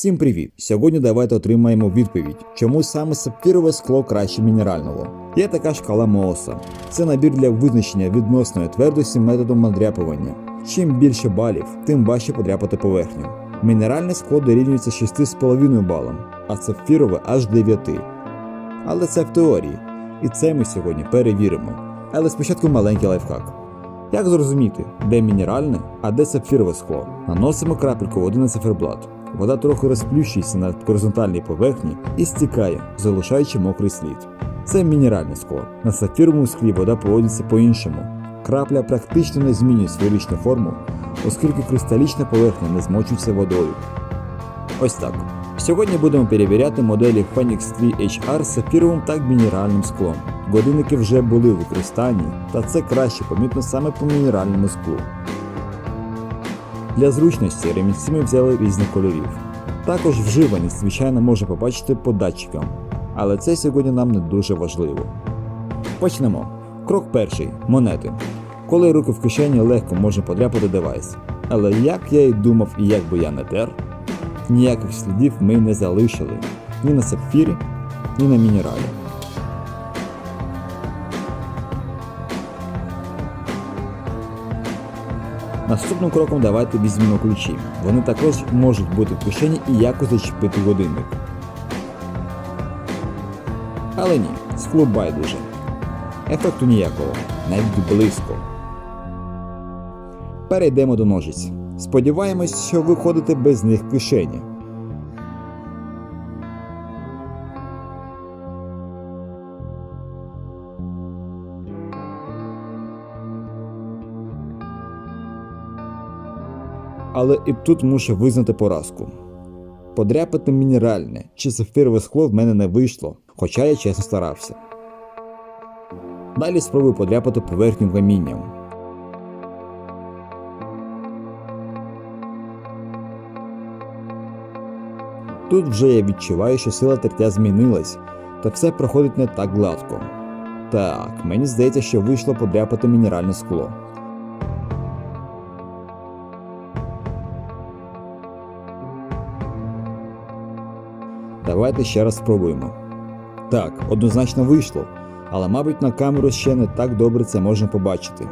Всім привіт! Сьогодні давайте отримаємо відповідь, чому саме сапфірове скло краще мінерального. Є така шкала Мооса. Це набір для визначення відносної твердості методом надряпування. Чим більше балів, тим важче подряпати поверхню. Мінеральне скло дорівнюється 6,5 балам, а сапфірове аж 9. Але це в теорії. І це ми сьогодні перевіримо. Але спочатку маленький лайфхак. Як зрозуміти, де мінеральне, а де сапфірове скло? Наносимо крапельку води на циферблат. Вода трохи розплющується на горизонтальній поверхні і стікає, залишаючи мокрий слід. Це мінеральне скло. На сапфіровому склі вода поводиться по-іншому. Крапля практично не змінює сферичну форму, оскільки кристалічна поверхня не змочується водою. Ось так. Сьогодні будемо перевіряти моделі Phoenix 3 HR з сапфіровим та мінеральним склом. Годинники вже були в використанні, та це краще помітно саме по мінеральному склу. Для зручності ремінці ми взяли різних кольорів. Також вживаність, звичайно, можна побачити по датчикам, але це сьогодні нам не дуже важливо. Почнемо. Крок перший монети. Коли руки в кишені легко можна подряпати девайс. Але як я і думав, і як би я не тер, ніяких слідів ми не залишили ні на сапфірі, ні на мінералі. Наступним кроком давайте візьмемо ключі. Вони також можуть бути в кишені і якось зачепити годинник. Але ні, скло байдуже. Ефекту ніякого, навіть близько. Перейдемо до ножиць. Сподіваємось, що ви ходите без них в кишені. Але і тут мушу визнати поразку. Подряпати мінеральне чи сапфірове скло в мене не вийшло, хоча я чесно старався. Далі спробую подряпати поверхню камінням. Тут вже я відчуваю, що сила тертя змінилась, та все проходить не так гладко. Так, мені здається, що вийшло подряпати мінеральне скло. Давайте ще раз спробуємо. Так, однозначно вийшло, але, мабуть, на камеру ще не так добре це можна побачити.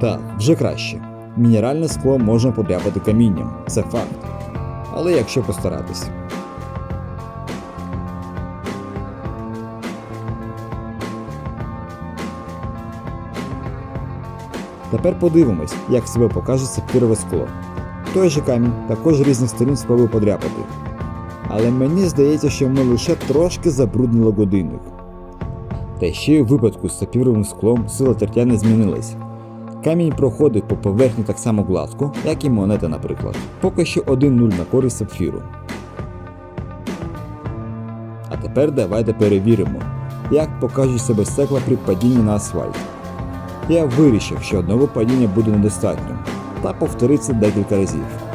Так, вже краще. Мінеральне скло можна подряпати камінням, це факт. Але якщо постаратись. Тепер подивимось, як себе покаже сапфірове скло. Той же камінь також різних сторін спробую подряпати. Але мені здається, що ми лише трошки забруднили годинник. Та ще й у випадку з сапфіровим склом сила тертя не змінилась. Камінь проходить по поверхні так само гладко, як і монета, наприклад. Поки що 1-0 на користь сапфіру. А тепер давайте перевіримо, як покажуть себе стекла при падінні на асфальт. Я вирішив, що одного падіння буде недостатньо, та повториться декілька разів.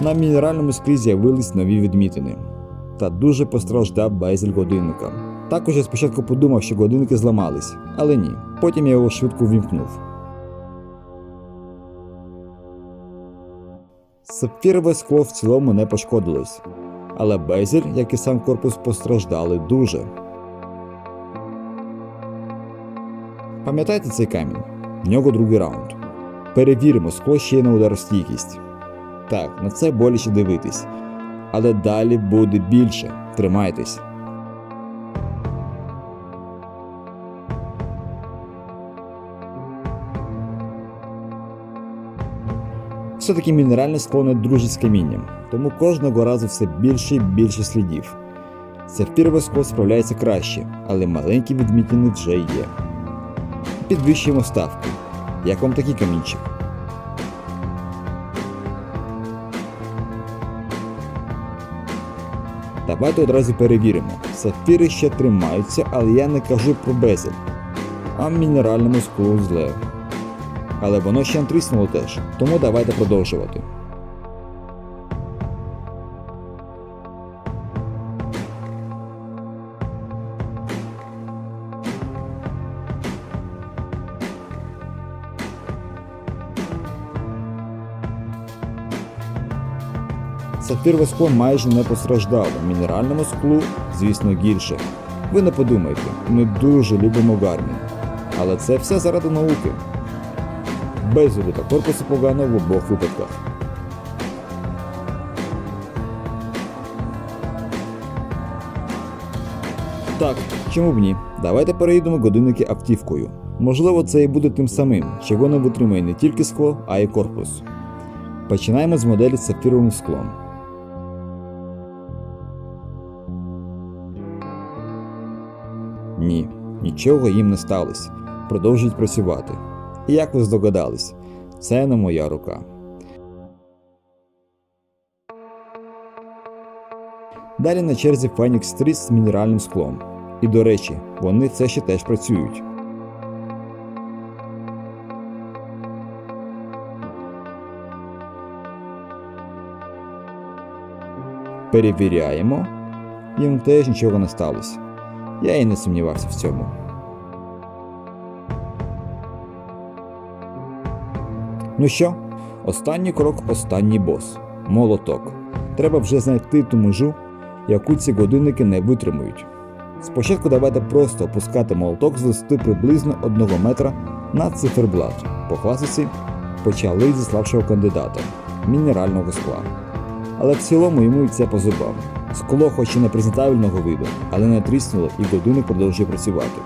На мінеральному склі з'явились нові відмітини. Та дуже постраждав безель годинника. Також я спочатку подумав, що годинники зламались, але ні. Потім я його швидко ввімкнув. Сапфірове скло в цілому не пошкодилось, але безель, як і сам корпус, постраждали дуже. Пам'ятаєте цей камінь? В нього другий раунд. Перевіримо скло ще й на ударостійкість. Так, на це боляче дивитись. Але далі буде більше. Тримайтесь. Все-таки мінеральне скло не дружить з камінням, тому кожного разу все більше і більше слідів. Сапфірове скло справляється краще, але маленькі відмітини вже є. Підвищуємо ставку. Як вам такий камінчик? Давайте одразу перевіримо. Сапфіри ще тримаються, але я не кажу про безель, а мінеральному склу зле. Але воно ще не тріснуло теж, тому давайте продовжувати. Сапфірове скло майже не постраждало, мінеральному склу, звісно, гірше. Ви не подумайте, ми дуже любимо Гармін. Але це все заради науки. Беззубу та корпусу погано в обох випадках. Так, чому б ні? Давайте переїдемо годинники автівкою. Можливо, це і буде тим самим, чого не витримує не тільки скло, а й корпус. Починаємо з моделі з сапфіровим склом. Ні, нічого їм не сталося. Продовжують працювати. І як ви здогадались, це не моя рука. Далі на черзі Phoenix Street з мінеральним склом. І до речі, вони все ще теж працюють. Перевіряємо. Їм теж нічого не сталося. Я і не сумнівався в цьому. Ну що, останній крок, останній бос молоток. Треба вже знайти ту межу, яку ці годинники не витримують. Спочатку давайте просто опускати молоток з висоти приблизно 1 метра на циферблат. По класиці почали зі слабшого кандидата мінерального скла. Але в цілому йому і це по зубам. Скло хоч і не презентабельного виду, але не тріснуло і годинник продовжує працювати.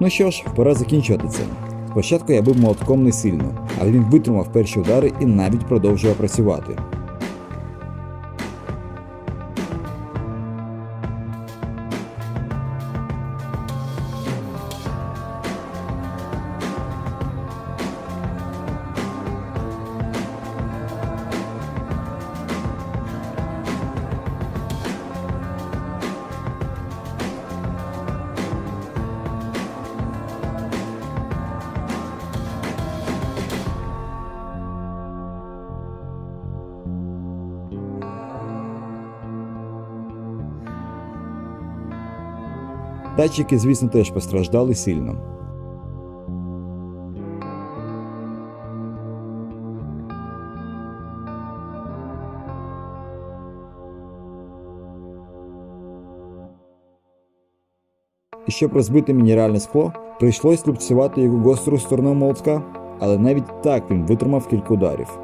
Ну що ж, пора закінчувати це. Спочатку я бив молотком не сильно, але він витримав перші удари і навіть продовжує працювати. Датчики, звісно, теж постраждали сильно. І щоб розбити мінеральне скло, прийшлось лупцювати його гостру сторону молотка, але навіть так він витримав кілька ударів.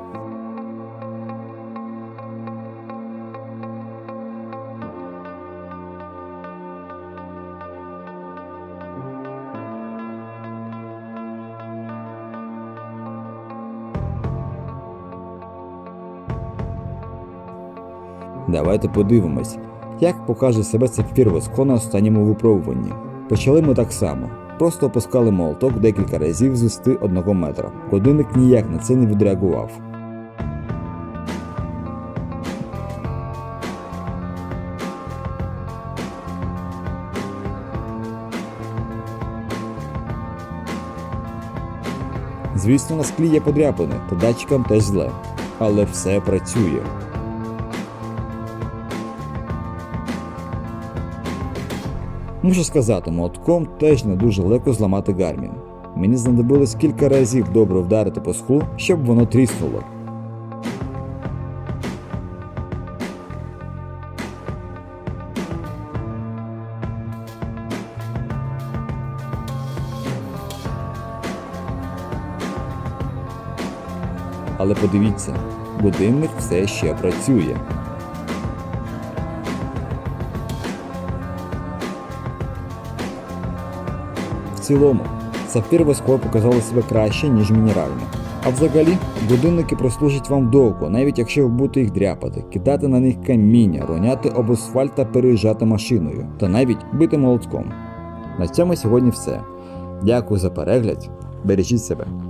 Давайте подивимось, як покаже себе сапфірове скло на останньому випробуванні. Почали ми так само. Просто опускали молоток декілька разів з висоти 1 метра. Годинник ніяк на це не відреагував. Звісно, на склі є подряпини, та датчикам теж зле. Але все працює. Мушу сказати, молотком теж не дуже легко зламати гармін. Мені знадобилось кілька разів добре вдарити по склу, щоб воно тріснуло. Але подивіться, будинник все ще працює. Цілому, сапфірове скло показало себе краще, ніж мінеральне. А взагалі, годинники прослужать вам довго, навіть якщо ви будете їх дряпати, кидати на них каміння, роняти об асфальт та переїжджати машиною, та навіть бити молотком. На цьому сьогодні все. Дякую за перегляд. Бережіть себе.